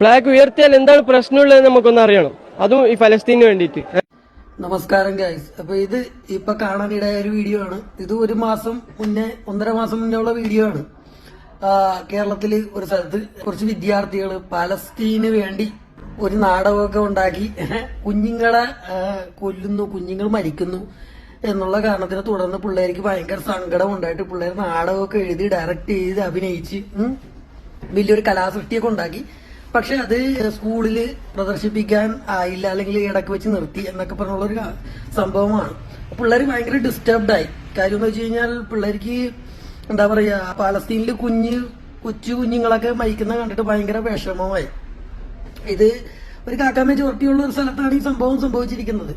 Flag ഉയർത്തിയാൽ എന്താണ് പ്രശ്നമുള്ളത് നമുക്കൊന്ന് അറിയണം. അതും ഈ ഫലസ്തീന് വേണ്ടിയിട്ട്. നമസ്കാരം ഗൈസ് അപ്പൊ ഇത് ഇപ്പൊ കാണാനിടയായ ഒരു വീഡിയോ ആണ്. ഇത് ഒരു മാസം മുന്നേ ഒന്നര മാസം മുന്നേ ഉള്ള വീഡിയോ ആണ്. കേരളത്തിൽ ഒരു സ്ഥലത്ത് കുറച്ച് വിദ്യാർത്ഥികൾ പലസ്തീന് വേണ്ടി ഒരു നാടകമൊക്കെ ഉണ്ടാക്കി. കുഞ്ഞുങ്ങളെ കൊല്ലുന്നു കുഞ്ഞുങ്ങൾ മരിക്കുന്നു എന്നുള്ള കാരണത്തിന് തുടർന്ന് പിള്ളേർക്ക് ഭയങ്കര സങ്കടം ഉണ്ടായിട്ട് പിള്ളേർ നാടകമൊക്കെ എഴുതി ഡയറക്റ്റ് ചെയ്ത് അഭിനയിച്ച് വലിയൊരു കലാസൃഷ്ടിയൊക്കെ ഉണ്ടാക്കി. പക്ഷെ അത് സ്കൂളിൽ പ്രദർശിപ്പിക്കാൻ ആയില്ല അല്ലെങ്കിൽ ഇടയ്ക്ക് വെച്ച് നിർത്തി എന്നൊക്കെ പറഞ്ഞുള്ള ഒരു സംഭവമാണ്. പിള്ളേർ ഭയങ്കര ഡിസ്റ്റർബ്ഡ് ആയി. കാര്യം എന്ന് വെച്ച് കഴിഞ്ഞാൽ പിള്ളേർക്ക് എന്താ പറയാ പാലസ്തീനിൽ കുഞ്ഞ് കൊച്ചു കുഞ്ഞുങ്ങളൊക്കെ മരിക്കുന്ന കണ്ടിട്ട് ഭയങ്കര വിഷമമായി. ഇത് ഒരു കാക്കാമേ മെജോറിറ്റിയുള്ള ഒരു സ്ഥലത്താണ് ഈ സംഭവം സംഭവിച്ചിരിക്കുന്നത്.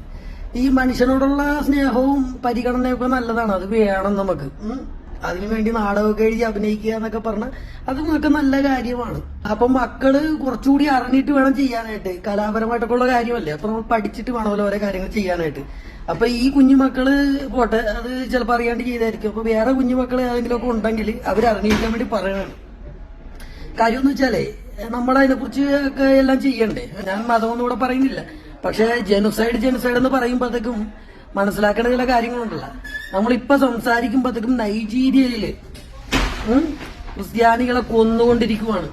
ഈ മനുഷ്യനോടുള്ള സ്നേഹവും പരിഗണനയൊക്കെ നല്ലതാണ്. അത് വേണം നമുക്ക്. അതിനുവേണ്ടി നാടകമൊക്കെ എഴുതി അഭിനയിക്കുക എന്നൊക്കെ പറഞ്ഞാൽ അത് നമുക്ക് നല്ല കാര്യമാണ്. അപ്പൊ മക്കൾ കുറച്ചുകൂടി അറിഞ്ഞിട്ട് വേണം ചെയ്യാനായിട്ട്. കലാപരമായിട്ടൊക്കെ ഉള്ള കാര്യമല്ലേ? അപ്പൊ നമ്മൾ പഠിച്ചിട്ട് വേണമല്ലോ ഓരോ കാര്യങ്ങൾ ചെയ്യാനായിട്ട്. അപ്പൊ ഈ കുഞ്ഞുമക്കൾ പോട്ടെ അത് ചിലപ്പോൾ അറിയാണ്ട് ചെയ്തായിരിക്കും. അപ്പൊ വേറെ കുഞ്ഞുമക്കൾ ഏതെങ്കിലുമൊക്കെ ഉണ്ടെങ്കിൽ അവർ അറിഞ്ഞിരിക്കാൻ വേണ്ടി പറയണം. കാര്യം എന്ന് വെച്ചാലേ നമ്മളതിനെ കുറിച്ച് ഒക്കെ എല്ലാം ചെയ്യണ്ടേ? ഞാൻ മതമൊന്നും ഇവിടെ പറയുന്നില്ല. പക്ഷെ ജെനുസൈഡ് ജെനുസൈഡ് എന്ന് പറയുമ്പോഴത്തേക്കും മനസ്സിലാക്കേണ്ട ചില കാര്യങ്ങളുണ്ടല്ലോ. നമ്മളിപ്പൊ സംസാരിക്കുമ്പോഴത്തേക്കും നൈജീരിയയിൽ ക്രിസ്ത്യാനികളെ കൊന്നുകൊണ്ടിരിക്കുവാണ്.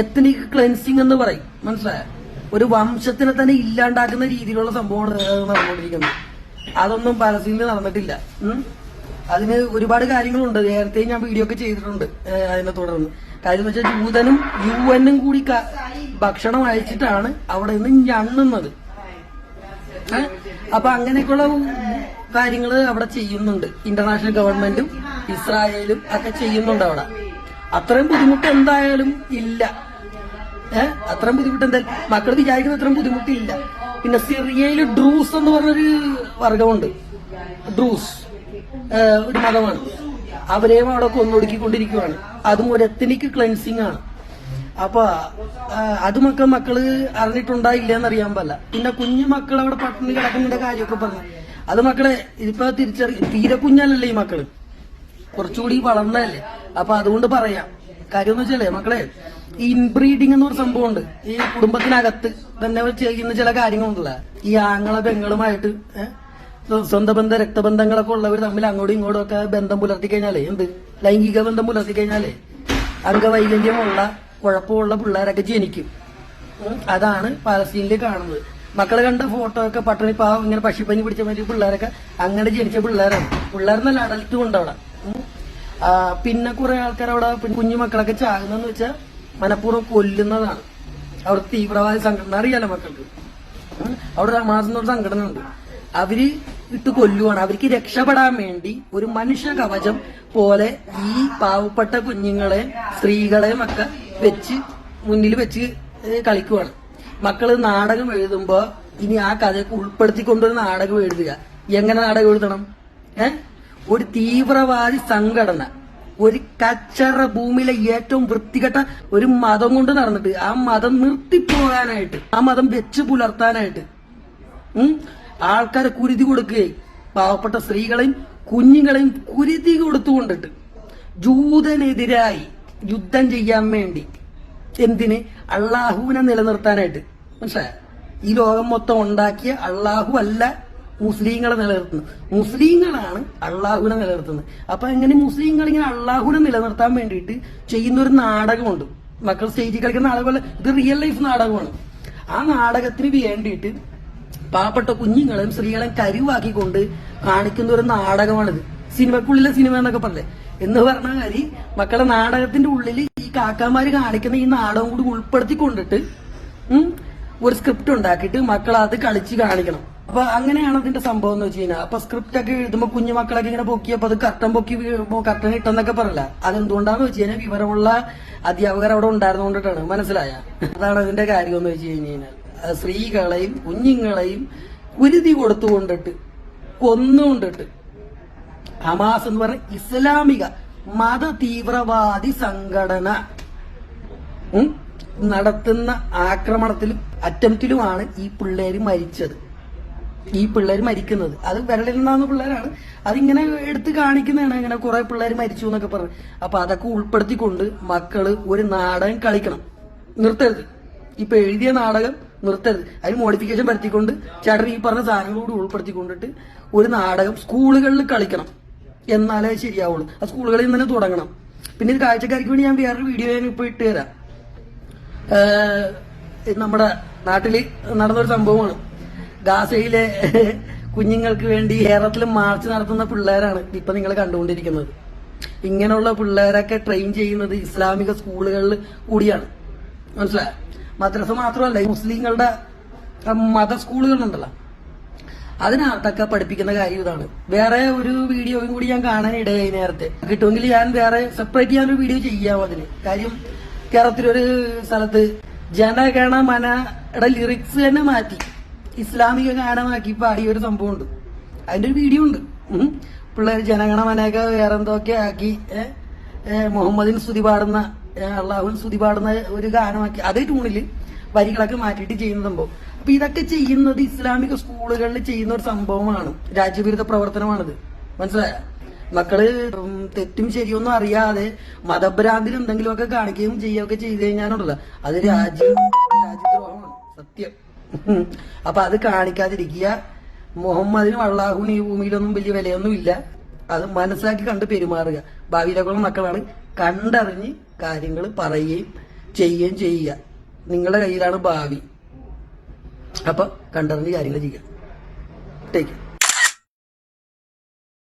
എത്നിക് ക്ലെൻസിങ് എന്ന് പറയും. മനസ്സിലായ? ഒരു വംശത്തിനെ തന്നെ ഇല്ലാണ്ടാക്കുന്ന രീതിയിലുള്ള സംഭവമാണ് നടന്നുകൊണ്ടിരിക്കുന്നത്. അതൊന്നും പരസ്യത്തിൽ നടന്നിട്ടില്ല. അതിന് ഒരുപാട് കാര്യങ്ങളുണ്ട്. നേരത്തെ ഞാൻ വീഡിയോ ഒക്കെ ചെയ്തിട്ടുണ്ട് അതിനെ തുടർന്ന്. കാര്യം എന്ന് വെച്ചാൽ ജൂതനും യു എനും കൂടി ഭക്ഷണം അയച്ചിട്ടാണ് അവിടെ നിന്ന് ഞണ്ണുന്നത്? അപ്പൊ അങ്ങനെയൊക്കെയുള്ള കാര്യങ്ങൾ അവിടെ ചെയ്യുന്നുണ്ട്. ഇന്റർനാഷണൽ ഗവൺമെന്റും ഇസ്രായേലും ഒക്കെ ചെയ്യുന്നുണ്ട് അവിടെ. അത്രയും ബുദ്ധിമുട്ട് എന്തായാലും ഇല്ല. ഏഹ് അത്രയും ബുദ്ധിമുട്ട് എന്തായാലും മക്കൾ വിചാരിക്കുന്ന അത്രയും ബുദ്ധിമുട്ടില്ല. പിന്നെ സിറിയയിൽ ഡ്രൂസ് എന്ന് പറഞ്ഞൊരു വർഗമുണ്ട് ഡ്രൂസ്. ഒരു മതമാണ്. അവരെയും അവിടെ കൊന്നൊടുക്കിക്കൊണ്ടിരിക്കുകയാണ് അതും ഒരു എത്തനിക് ക്ലെൻസിങ് ആണ്. അപ്പൊ അത് അതുമൊക്കെ മക്കൾ അറിഞ്ഞിട്ടുണ്ടായില്ല എന്നറിയാൻ പറ്റില്ല പിന്നെ കുഞ്ഞു മക്കൾ അവിടെ പട്ടിണി കിടക്കുന്നതിന്റെ കാര്യമൊക്കെ പറഞ്ഞു. അത് മക്കളെ ഇതിപ്പോ തിരിച്ചറി തീരെ കുഞ്ഞല്ലല്ലേ ഈ മക്കൾ. കുറച്ചുകൂടി വളർന്നല്ലേ അപ്പൊ അതുകൊണ്ട് പറയാം. കാര്യം എന്ന് വെച്ചാലേ മക്കളെ ഈ ഇൻബ്രീഡിംഗ് എന്ന് പറഞ്ഞ സംഭവമുണ്ട്. ഈ കുടുംബത്തിനകത്ത് തന്നെ ചെയ്യുന്ന ചില കാര്യങ്ങളുണ്ടല്ല. ഈ ആങ്ങളെ പെങ്ങളുമായിട്ട് സ്വന്തം ബന്ധ രക്തബന്ധങ്ങളൊക്കെ ഉള്ളവർ തമ്മിൽ അങ്ങോട്ടും ഇങ്ങോട്ടും ഒക്കെ ബന്ധം പുലർത്തി കഴിഞ്ഞാലേ എന്ത്? ലൈംഗിക ബന്ധം പുലർത്തി കഴിഞ്ഞാലേ അംഗവൈകല്യമുള്ള കുഴപ്പമുള്ള പിള്ളേരൊക്കെ ജനിക്കും. അതാണ് പാലസ്തീനിൽ കാണുന്നത്. മക്കൾ കണ്ട ഫോട്ടോ ഒക്കെ പട്ടണി പാവം ഇങ്ങനെ പക്ഷിപ്പനി പിടിച്ച മാതിരി പിള്ളേരൊക്കെ അങ്ങനെ ജനിച്ച പിള്ളേരാണ്. പിള്ളേരെന്നല്ല അടൽറ്റും ഉണ്ട് അവിടെ. പിന്നെ കുറെ ആൾക്കാർ അവിടെ കുഞ്ഞു മക്കളൊക്കെ ചാകുന്നെന്ന് വെച്ചാൽ മനഃപൂർവം കൊല്ലുന്നതാണ്. അവിടെ തീവ്രവാദ സംഘടന അറിയാലോ മക്കൾക്ക്. അവിടെ റമാസ് സംഘടന ഉണ്ട്. അവർ ഇട്ട് കൊല്ലുവാണ്. അവർക്ക് രക്ഷപ്പെടാൻ വേണ്ടി ഒരു മനുഷ്യ കവചം പോലെ ഈ പാവപ്പെട്ട കുഞ്ഞുങ്ങളെ സ്ത്രീകളെയും ഒക്കെ വെച്ച് മുന്നിൽ വെച്ച് കളിക്കുവാണ്. മക്കൾ നാടകം എഴുതുമ്പോ ഇനി ആ കഥയൊക്കെ ഉൾപ്പെടുത്തിക്കൊണ്ടൊരു നാടകം എഴുതുക. എങ്ങനെ നാടകം എഴുതണം? ഏ? ഒരു തീവ്രവാദി സംഘടന ഒരു കച്ചറ ഭൂമിയിലെ ഏറ്റവും വൃത്തികെട്ട ഒരു മതം കൊണ്ട് നടന്നിട്ട് ആ മതം നിർത്തിപ്പോകാനായിട്ട് ആ മതം വെച്ച് പുലർത്താനായിട്ട് ആൾക്കാരെ കുരുതി കൊടുക്കുകയും പാവപ്പെട്ട സ്ത്രീകളെയും കുഞ്ഞുങ്ങളെയും കുരുതി കൊടുത്തുകൊണ്ടിട്ട് ജൂതനെതിരായി യുദ്ധം ചെയ്യാൻ വേണ്ടി. എന്തിന്? അള്ളാഹുവിനെ നിലനിർത്താനായിട്ട്. മനസ്സിലായ? ഈ ലോകം മൊത്തം ഉണ്ടാക്കിയ അള്ളാഹു അല്ല മുസ്ലിങ്ങളെ നിലനിർത്തുന്നത്. മുസ്ലിങ്ങളാണ് അള്ളാഹുവിനെ നിലനിർത്തുന്നത്. അപ്പൊ എങ്ങനെ മുസ്ലിങ്ങൾ ഇങ്ങനെ അള്ളാഹുവിനെ നിലനിർത്താൻ വേണ്ടിയിട്ട് ചെയ്യുന്ന ഒരു നാടകമുണ്ട്. മക്കൾ സ്റ്റേജിൽ കളിക്കുന്ന നാടകമല്ല ഇത് റിയൽ ലൈഫ് നാടകമാണ്. ആ നാടകത്തിന് വേണ്ടിയിട്ട് പാവപ്പെട്ട കുഞ്ഞുങ്ങളെയും സ്ത്രീകളെയും കരുവാക്കിക്കൊണ്ട് കാണിക്കുന്ന ഒരു നാടകമാണിത്. സിനിമക്കുള്ളിലെ സിനിമ എന്നൊക്കെ പറഞ്ഞേ എന്ന് പറഞ്ഞ കാര്യം മക്കളെ നാടകത്തിന്റെ ഉള്ളിൽ ഈ കാക്കാമാര് കാണിക്കുന്ന ഈ നാടകം കൂടി ഉൾപ്പെടുത്തി കൊണ്ടിട്ട് ഒരു സ്ക്രിപ്റ്റ് ഉണ്ടാക്കിയിട്ട് മക്കൾ അത് കളിച്ച് കാണിക്കണം. അപ്പൊ അങ്ങനെയാണ് അതിന്റെ സംഭവം എന്ന് വെച്ച് കഴിഞ്ഞാൽ അപ്പൊ സ്ക്രിപ്റ്റ് ഒക്കെ എഴുതുമ്പോ കുഞ്ഞു മക്കളൊക്കെ ഇങ്ങനെ പൊക്കിയപ്പോ അത് കർട്ടൻ പൊക്കി കട്ടൻ ഇട്ടെന്നൊക്കെ പറയില്ല അതെന്തുകൊണ്ടാന്ന് വെച്ച് കഴിഞ്ഞാൽ വിവരമുള്ള അധ്യാപകർ അവിടെ ഉണ്ടായിരുന്നുകൊണ്ടിട്ടാണ് മനസ്സിലായ? അതാണ് അതിന്റെ കാര്യം എന്ന് വെച്ച് കഴിഞ്ഞ് കഴിഞ്ഞാൽ സ്ത്രീകളെയും കുഞ്ഞുങ്ങളെയും കുരുതി കൊടുത്തുകൊണ്ടിട്ട് കൊന്നുകൊണ്ടിട്ട് ഹമാസ് എന്ന് പറഞ്ഞ ഇസ്ലാമിക മത തീവ്രവാദി സംഘടന. നടത്തുന്ന ആക്രമണത്തിലും അറ്റംപ്റ്റിലുമാണ് ഈ പിള്ളേര് മരിച്ചത്. ഈ പിള്ളേർ മരിക്കുന്നത്. അത് വിരലിലുണ്ടാകുന്ന പിള്ളേരാണ്. അതിങ്ങനെ എടുത്ത് കാണിക്കുന്നതാണ്. ഇങ്ങനെ കുറെ പിള്ളേർ മരിച്ചു എന്നൊക്കെ പറഞ്ഞു. അപ്പൊ അതൊക്കെ ഉൾപ്പെടുത്തിക്കൊണ്ട് മക്കൾ ഒരു നാടകം കളിക്കണം. നിർത്തരുത്. ഇപ്പൊ എഴുതിയ നാടകം നിർത്തരുത്. അതിന് മോഡിഫിക്കേഷൻ വരുത്തിക്കൊണ്ട് ചേട്ടൻ ഈ പറഞ്ഞ സാധനങ്ങളോട് ഉൾപ്പെടുത്തിക്കൊണ്ടിട്ട് ഒരു നാടകം സ്കൂളുകളിൽ കളിക്കണം. എന്നാലേ ശരിയാവുള്ളൂ. ആ സ്കൂളുകളിൽ നിന്ന് തന്നെ തുടങ്ങണം. പിന്നെ ഇത് കാഴ്ചക്കാർക്ക് വേണ്ടി ഞാൻ വേറൊരു വീഡിയോ ഞാൻ ഇപ്പൊ ഇട്ട് തരാം. നമ്മുടെ നാട്ടിൽ നടന്നൊരു സംഭവമാണ്. ഗാസയിലെ കുഞ്ഞുങ്ങൾക്ക് വേണ്ടി കേരളത്തിൽ മാർച്ച് നടത്തുന്ന പിള്ളേരാണ് ഇപ്പൊ നിങ്ങൾ കണ്ടുകൊണ്ടിരിക്കുന്നത്. ഇങ്ങനെയുള്ള പിള്ളേരൊക്കെ ട്രെയിൻ ചെയ്യുന്നത് ഇസ്ലാമിക സ്കൂളുകളിൽ കൂടിയാണ്. മനസ്സിലായോ? മദ്രസ മാത്രമല്ല മുസ്ലിങ്ങളുടെ മത സ്കൂളുകളുണ്ടല്ലോ. അതിനകത്തൊക്കെ പഠിപ്പിക്കുന്ന കാര്യം ഇതാണ്. വേറെ ഒരു വീഡിയോയും കൂടി ഞാൻ കാണാൻ ഇടയായി നേരത്തെ. കിട്ടുമെങ്കിൽ ഞാൻ വേറെ സെപ്പറേറ്റ് ഞാനൊരു വീഡിയോ ചെയ്യാം അതിന്. കാര്യം കേരളത്തിലൊരു സ്ഥലത്ത് ജനഗണ മനയുടെ ലിറിക്സ് തന്നെ മാറ്റി. ഇസ്ലാമിക ഗാനമാക്കി പാടിയ ഒരു സംഭവമുണ്ട്. അതിന്റെ ഒരു വീഡിയോ ഉണ്ട്. പിള്ളേർ ജനഗണ മനയൊക്കെ വേറെ എന്തൊക്കെ ആക്കി മുഹമ്മദിന് സ്തുതി പാടുന്ന അള്ളാഹുവിന് സ്തുതി പാടുന്ന ഒരു ഗാനമാക്കി. അതേ ട്യൂണിൽ വരികളൊക്കെ മാറ്റിയിട്ട് ചെയ്യുന്ന സംഭവം. അപ്പൊ ഇതൊക്കെ ചെയ്യുന്നത് ഇസ്ലാമിക സ്കൂളുകളിൽ ചെയ്യുന്ന ഒരു സംഭവമാണ്. രാജ്യവിരുദ്ധ പ്രവർത്തനമാണിത്. മനസ്സിലായ? മക്കൾ തെറ്റും ശരിയൊന്നും അറിയാതെ മതഭ്രാന്തിൽ എന്തെങ്കിലും ഒക്കെ കാണിക്കുകയും ചെയ്യുകയൊക്കെ ചെയ്തു കഴിഞ്ഞാലുണ്ടല്ലോ. അത് രാജ്യം രാജ്യദ്രോഹമാണ്. സത്യം. അപ്പൊ അത് കാണിക്കാതിരിക്കുക. മുഹമ്മദിനും അള്ളാഹുവിനും ഈ ഭൂമിയിലൊന്നും വലിയ വിലയൊന്നും ഇല്ല അത് മനസ്സിലാക്കി കണ്ട് പെരുമാറുക. ഭാവിയിലേക്കുള്ള മക്കളാണ് കണ്ടറിഞ്ഞ് കാര്യങ്ങൾ പറയുകയും ചെയ്യുകയും ചെയ്യുക. നിങ്ങളുടെ കയ്യിലാണ് ഭാവി. അപ്പൊ കണ്ടറിഞ്ഞ് കാര്യങ്ങൾ ചെയ്യാം. ടേക്ക്